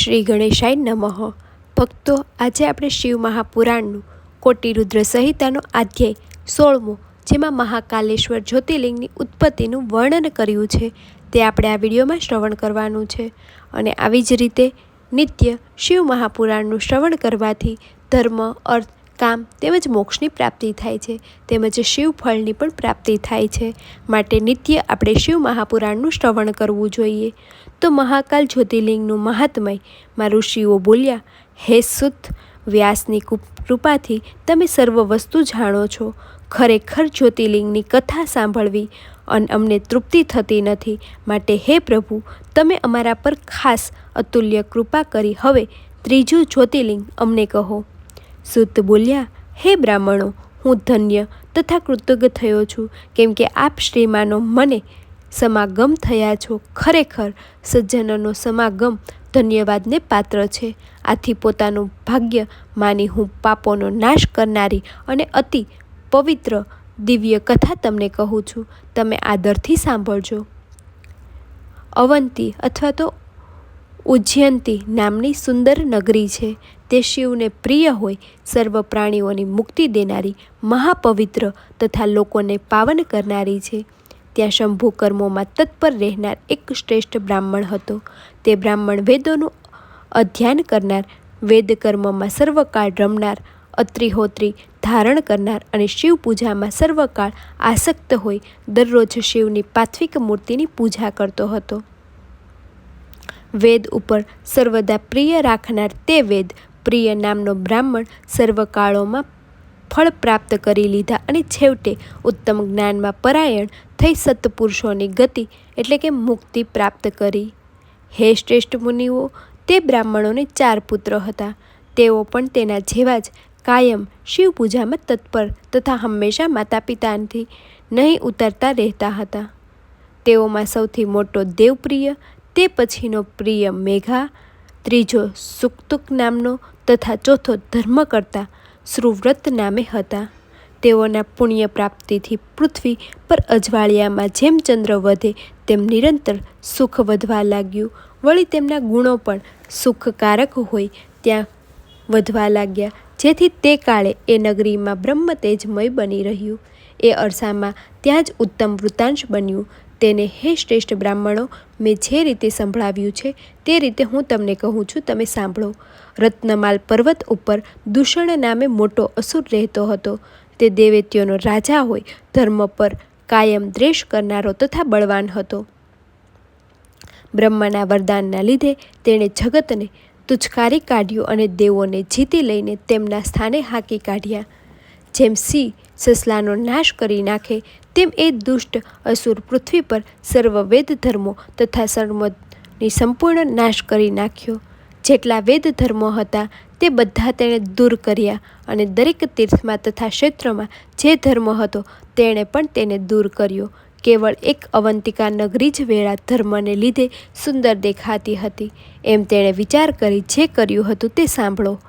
શ્રી ગણેશાય નમઃ. ભક્તો, આજે આપણે શિવ મહાપુરાણનું કોટિરુદ્ર સંહિતાનો અધ્યાય સોળમો, જેમાં મહાકાલેશ્વર જ્યોતિર્લિંગની ઉત્પત્તિનું વર્ણન કર્યું છે, તે આપણે આ વિડીયોમાં શ્રવણ કરવાનું છે. અને આવી જ રીતે નિત્ય શિવ મહાપુરાણનું શ્રવણ કરવાથી ધર્મ, અર્થ કામ તેમજ મોક્ષની પ્રાપ્તિ થાય છે, તેમજ શિવ ફળની પણ પ્રાપ્તિ થાય છે. માટે નિત્ય આપણે શિવ મહાપુરાણનું શ્રવણ કરવું જોઈએ. તો મહાકાલ જ્યોતિર્લિંગનું મહાત્મય મારું શિવો બોલ્યા, હે સુત, વ્યાસની કૃપાથી તમે સર્વ વસ્તુ જાણો છો. ખરેખર જ્યોતિર્લિંગની કથા સાંભળવી અને અમને તૃપ્તિ થતી નથી. માટે હે પ્રભુ, તમે અમારા પર ખાસ અતુલ્ય કૃપા કરી. હવે ત્રીજું જ્યોતિર્લિંગ અમને કહો. સુત બોલ્યા, હે બ્રાહ્મણો, હું ધન્ય તથા કૃતજ્ઞ થયો છું, કેમ કે આપ શ્રીમાનો મને સમાગમ થયા છો. ખરેખર સજ્જનોનો સમાગમ ધન્યવાદને પાત્ર છે. આથી પોતાનું ભાગ્ય માની હું પાપોનો નાશ કરનારી અને અતિ પવિત્ર દિવ્ય કથા તમને કહું છું. તમે આદરથી સાંભળજો. અવંતી અથવા તો ઉજ્જયંતી નામની સુંદર નગરી છે. તે શિવને પ્રિય હોય, સર્વ પ્રાણીઓની મુક્તિ દેનારી મહાપવિત્ર તથા લોકોને પાવન કરનારી છે. ત્યાં શંભુ કર્મોમાં તત્પર રહેનાર એક શ્રેષ્ઠ બ્રાહ્મણ હતો. તે બ્રાહ્મણ વેદોનું અધ્યયન કરનાર, વેદ કર્મમાં સર્વકાળ રમનાર, અત્રિહોત્રી ધારણ કરનાર અને શિવ પૂજામાં સર્વકાળ આસક્ત હોય, દરરોજ શિવની પાર્થિક મૂર્તિની પૂજા કરતો હતો. વેદ ઉપર સર્વદા પ્રિય રાખનાર તે વેદ પ્રિય નામનો બ્રાહ્મણ સર્વકાળોમાં ફળ પ્રાપ્ત કરી લીધા અને છેવટે ઉત્તમ જ્ઞાનમાં પરાયણ થઈ સત્પુરુષોની ગતિ એટલે કે મુક્તિ પ્રાપ્ત કરી. હે શ્રેષ્ઠ મુનિઓ, તે બ્રાહ્મણોને ચાર પુત્ર હતા. તેઓ પણ તેના જેવા જ કાયમ શિવ પૂજામાં તત્પર તથા હંમેશા માતા પિતાથી નહીં ઉતરતા રહેતા હતા. તેઓમાં સૌથી મોટો દેવપ્રિય તે પછીનો પ્રિય મેઘા, ત્રીજો સુકતુક નામનો તથા ચોથો ધર્મ કરતા સુવ્રત નામે હતા. તેઓના પુણ્ય પ્રાપ્તિથી પૃથ્વી પર અજવાળિયામાં જેમ ચંદ્ર વધે, તેમ નિરંતર સુખ વધવા લાગ્યું. વળી તેમના ગુણો પણ સુખકારક હોય ત્યાં વધવા લાગ્યા, જેથી તે કાળે એ નગરીમાં બ્રહ્મ તેજમય બની રહ્યું. એ અરસામાં ત્યાં જ ઉત્તમ વૃતાંશ બન્યું. તેને, હે શ્રેષ્ઠ બ્રાહ્મણો, મેં જે રીતે સંભળાવ્યું છે તે રીતે હું તમને કહું છું, તમે સાંભળો. રત્નમાલ પર્વત ઉપર દૂષણ નામે મોટો અસુર રહેતો હતો. તે દેવેત્યોનો રાજા હોય, ધર્મ પર કાયમ દ્રેષ કરનારો તથા બળવાન હતો. બ્રહ્માના વરદાનના લીધે તેણે જગતને તુચકારી કાઢ્યું અને દેવોને જીતી લઈને તેમના સ્થાને હાંકી કાઢ્યા. જેમ સિંહ સસલાનો નાશ કરી નાખે, તેમ એ દુષ્ટ અસુર પૃથ્વી પર સર્વ વેદ ધર્મો તથા સર્વની સંપૂર્ણ નાશ કરી નાખ્યો. જેટલા વેદ ધર્મો હતા, તે બધા તેણે દૂર કર્યા અને દરેક તીર્થમાં તથા ક્ષેત્રમાં જે ધર્મ હતો, તેણે પણ તેને દૂર કર્યો. કેવળ એક અવંતિકા નગરી જ વેળા ધર્મને લીધે સુંદર દેખાતી હતી. એમ તેણે વિચાર કરી જે કર્યું હતું તે સાંભળો.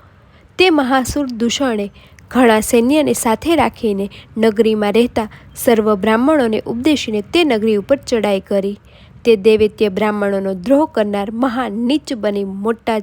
તે મહાસુર દૂષણે ઘણા સૈન્યને સાથે રાખીને નગરીમાં રહેતા સર્વ બ્રાહ્મણોને ઉપદેશીને તે નગરી ઉપર ચડાઈ કરી. તે દૈવેત્ય બ્રાહ્મણોનો દ્રોહ કરનાર મહાન નીચ બની મોટા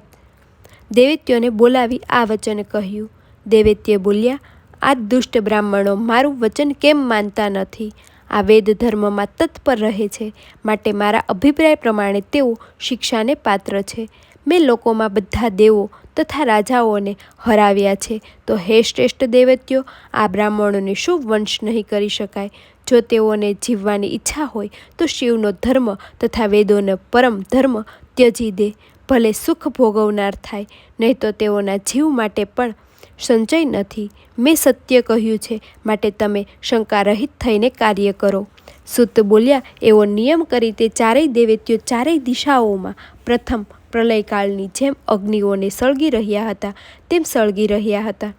દૈવેત્યોને બોલાવી આ વચન કહ્યું. દૈવેત્ય બોલ્યા, આ દુષ્ટ બ્રાહ્મણો મારું વચન કેમ માનતા નથી? આ વેદ ધર્મમાં તત્પર રહે છે, માટે મારા અભિપ્રાય પ્રમાણે તેઓ શિક્ષાને પાત્ર છે. મેં લોકોમાં બધા દેવો તથા રાજાઓને હરાવ્યા છે. તો હે શ્રેષ્ઠ દેવત્યો, આ બ્રાહ્મણોને શું વંશ નહીં કરી શકાય? જો તેઓને જીવવાની ઈચ્છા હોય, તો શિવનો ધર્મ તથા વેદોનો પરમ ધર્મ ત્યજી દે. ભલે સુખ ભોગવનાર થાય, નહીં તો તેઓના જીવ માટે પણ સંચય નથી. મેં સત્ય કહ્યું છે, માટે તમે શંકારહિત થઈને કાર્ય કરો. સુત બોલ્યા, એવો નિયમ કરી તે ચારેય દેવેત્યો ચારેય દિશાઓમાં પ્રથમ પ્રલયકાળની જેમ અગ્નિઓને સળગી રહ્યા હતા, તેમ સળગી રહ્યા હતા.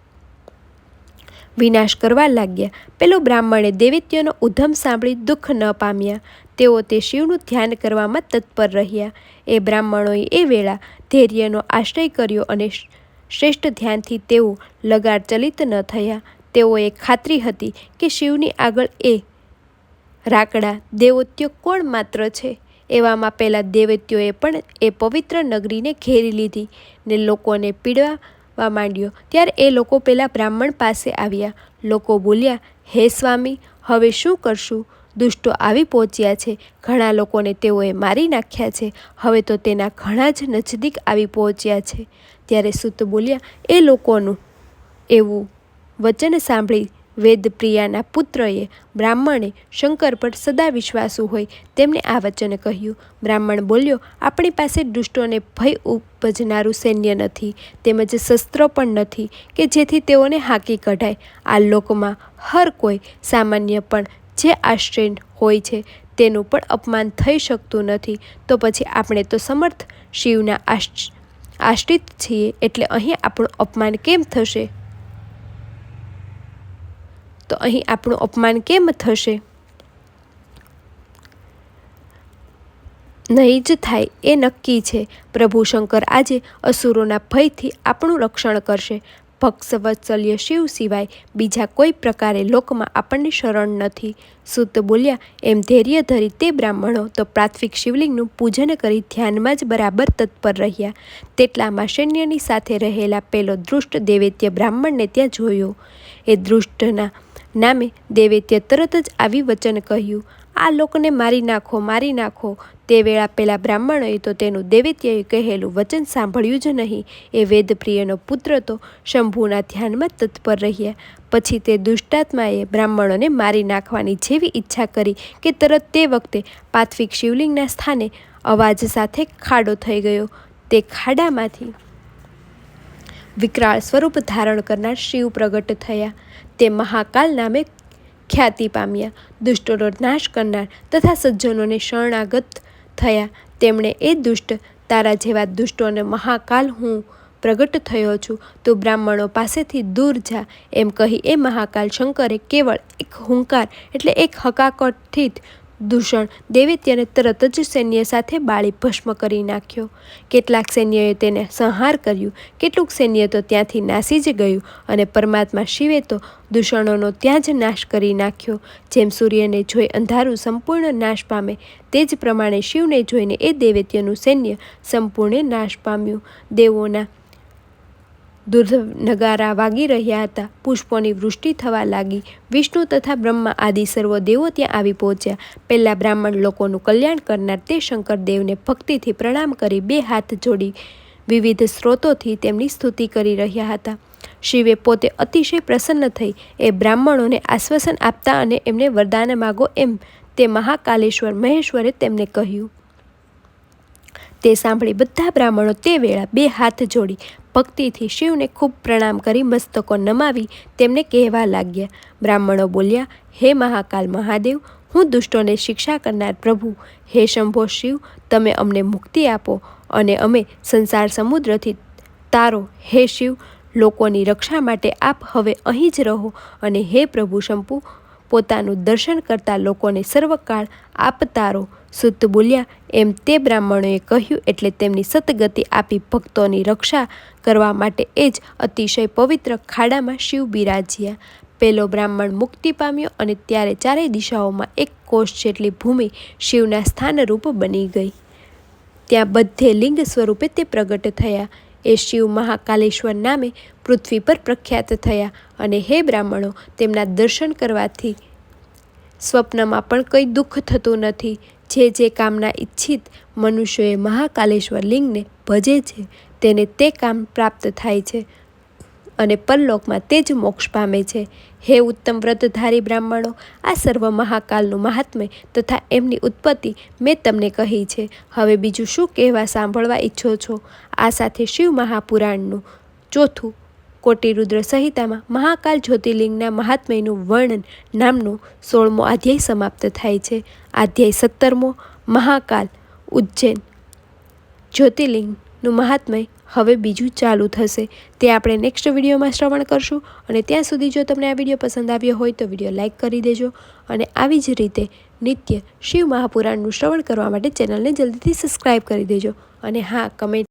વિનાશ કરવા લાગ્યા. પેલો બ્રાહ્મણે દેવિત્યનો ઉધમ સાંભળી દુઃખ ન પામ્યા. તેઓ તે શિવનું ધ્યાન કરવામાં તત્પર રહ્યા. એ બ્રાહ્મણોએ એ વેળા ધૈર્યનો આશ્રય કર્યો અને શ્રેષ્ઠ ધ્યાનથી તેઓ લગાડ ચલિત ન થયા. તેઓએ ખાતરી હતી કે શિવની આગળ એ રાકડા દેવત્યો કોણ માત્ર છે? એવામાં પહેલાં દેવત્યોએ પણ એ પવિત્ર નગરીને ઘેરી લીધી ને લોકોને પીડવા માંડ્યો. ત્યારે એ લોકો પેલા બ્રાહ્મણ પાસે આવ્યા. લોકો બોલ્યા, હે સ્વામી, હવે શું કરશું? દુષ્ટો આવી પહોંચ્યા છે. ઘણા લોકોને તેઓએ મારી નાખ્યા છે. હવે તો તેના ઘણા જ નજદીક આવી પહોંચ્યા છે. ત્યારે સુત બોલ્યા, એ લોકોનું એવું વચન સાંભળી વેદપ્રિયાના પુત્રએ બ્રાહ્મણે શંકર પર સદા વિશ્વાસુ હોય તેમને આ વચન કહ્યું. બ્રાહ્મણ બોલ્યો, આપણી પાસે દુષ્ટોને ભય ઉપજનારું સૈન્ય નથી, તેમજ શસ્ત્રો પણ નથી, કે જેથી તેઓને હાંકી કઢાય. આ લોકમાં હર કોઈ સામાન્ય પણ જે આશ્રય હોય છે, તેનું પણ અપમાન થઈ શકતું નથી. તો પછી આપણે તો સમર્થ શિવના આશ્રિત છીએ, એટલે અહીં આપણું અપમાન કેમ થશે? તો અહીં આપણું અપમાન કેમ થશે? નહીં જ થાય, એ નક્કી છે. પ્રભુ શંકર આજે અસુરોના ભયથી આપણું રક્ષણ કરશે. ભક્સવત્સલ્ય શિવ સિવાય બીજા કોઈ પ્રકારે લોકમાં આપણને શરણ નથી. સુત બોલ્યા, એમ ધૈર્ય ધરી તે બ્રાહ્મણો, તો પ્રાથમિક શિવલિંગનું પૂજન કરી ધ્યાનમાં જ બરાબર તત્પર રહ્યા. તેટલામાં સૈન્યની સાથે રહેલા પેલો દૃષ્ટ દેવેત્ય બ્રાહ્મણને ત્યાં જોયો. એ દૃષ્ટના નામે દેવૈત્ય તરત જ આવી વચન કહ્યું, આ લોકને મારી નાખો મારી નાખો. તે વેળા પેલા બ્રાહ્મણોએ તો તેનું દૈવત્યએ કહેલું વચન સાંભળ્યું જ નહીં. એ વેદપ્રિયનો પુત્ર તો શંભુના ધ્યાનમાં તત્પર રહ્યા. પછી તે દુષ્ટાત્માએ બ્રાહ્મણોને મારી નાખવાની જેવી ઈચ્છા કરી કે તરત તે વખતે પાથવિક શિવલિંગના સ્થાને અવાજ સાથે ખાડો થઈ ગયો. તે ખાડામાંથી વિકરાળ સ્વરૂપ ધારણ કરનાર શિવ પ્રગટ થયા. તે મહાકાલ નામે ખ્યાતિ પામ્યા. દુષ્ટોનો નાશ કરનાર તથા સજ્જનોને શરણાગત થયા. તેમણે એ દુષ્ટ તારા જેવા દુષ્ટોને મહાકાલ હું પ્રગટ થયો છું. તો બ્રાહ્મણો પાસેથી દૂર જા. એમ કહી એ મહાકાલ શંકરે કેવળ એક હુંકાર એટલે એક હકાકટથી જ દૂષણ. દૈવત્યને તરત જ સૈન્ય સાથે બાળી ભસ્મ કરી નાખ્યો. કેટલાક સૈન્યએ તેને સંહાર કર્યું. કેટલુંક સૈન્ય તો ત્યાંથી નાસી જ ગયું અને પરમાત્મા શિવે તો દૂષણોનો ત્યાં જ નાશ કરી નાખ્યો. જેમ સૂર્યને જોઈ અંધારું સંપૂર્ણ નાશ પામે, તે જ પ્રમાણે શિવને જોઈને એ દૈવત્યનું સૈન્ય સંપૂર્ણ નાશ પામ્યું. દેવોના દુર્ધ નગારા વાગી રહ્યા હતા. પુષ્પોની વૃષ્ટિ થવા લાગી. વિષ્ણુ તથા બ્રહ્મા આદિ સર્વ દેવો ત્યાં આવી પહોંચ્યા. પહેલાં બ્રાહ્મણ લોકોનું કલ્યાણ કરનાર તે શંકરદેવને ભક્તિથી પ્રણામ કરી બે હાથ જોડી વિવિધ સ્ત્રોતોથી તેમની સ્તુતિ કરી રહ્યા હતા. શિવે પોતે અતિશય પ્રસન્ન થઈ એ બ્રાહ્મણોને આશ્વાસન આપતા અને એમને વરદાન માગો એમ તે મહાકાલેશ્વર મહેશ્વરે તેમને કહ્યું. તે સાંભળી બધા બ્રાહ્મણો તે વેળા બે હાથ જોડી ભક્તિથી શિવને ખૂબ પ્રણામ કરી મસ્તકો નમાવી તેમને કહેવા લાગ્યા. બ્રાહ્મણો બોલ્યા, હે મહાકાલ મહાદેવ, હું દુષ્ટોને શિક્ષા કરનાર પ્રભુ. હે શંભો શિવ, તમે અમને મુક્તિ આપો અને અમે સંસાર સમુદ્રથી તારો. હે શિવ, લોકોની રક્ષા માટે આપ હવે અહીં જ રહો અને હે પ્રભુ શંભુ પોતાનું દર્શન કરતા લોકોને સર્વકાળ આપતારો શુદ્ધ બોલ્યા, એમ તે બ્રાહ્મણોએ કહ્યું, એટલે તેમની સતગતિ આપી ભક્તોની રક્ષા કરવા માટે એ જ અતિશય પવિત્ર ખાડામાં શિવ બિરાજ્યા. પેલો બ્રાહ્મણ મુક્તિ પામ્યો અને ત્યારે ચારેય દિશાઓમાં એક કોષ જેટલી ભૂમિ શિવના સ્થાનરૂપ બની ગઈ. ત્યાં બધે લિંગ સ્વરૂપે તે પ્રગટ થયા. એ શિવ મહાકાલેશ્વર નામે પૃથ્વી પર પ્રખ્યાત થયા અને હે બ્રાહ્મણો, તેમના દર્શન કરવાથી સ્વપ્નમાં પણ કંઈ દુઃખ થતું નથી. જે જે કામના ઈચ્છિત મનુષ્યોએ મહાકાલેશ્વર લિંગને ભજે છે, તેને તે કામ પ્રાપ્ત થાય છે. અને પરલોકમાં તે જ મોક્ષ પામે છે. હે ઉત્તમ વ્રતધારી બ્રાહ્મણો, આ સર્વ મહાકાલનું મહાત્મ્ય તથા એમની ઉત્પત્તિ મેં તમને કહી છે. હવે બીજું શું કહેવા સાંભળવા ઈચ્છો છો? આ સાથે શિવ મહાપુરાણનું ચોથું કોટિરુદ્ર સંહિતામાં મહાકાલ જ્યોતિર્લિંગના મહાત્મ્યનું વર્ણન નામનો સોળમો અધ્યાય સમાપ્ત થાય છે. અધ્યાય સત્તરમો મહાકાલ ઉજ્જૈન જ્યોતિર્લિંગનું મહાત્મય હવે બીજું ચાલુ થશે. તે આપણે નેક્સ્ટ વિડીયોમાં શ્રવણ કરશું અને ત્યાં સુધી જો તમને આ વીડિયો પસંદ આવ્યો હોય તો વીડિયો લાઇક કરી દેજો અને આવી જ રીતે નિત્ય શિવ મહાપુરાણનું શ્રવણ કરવા માટે ચેનલને જલ્દીથી સબસ્ક્રાઈબ કરી દેજો અને હા કમેન્ટ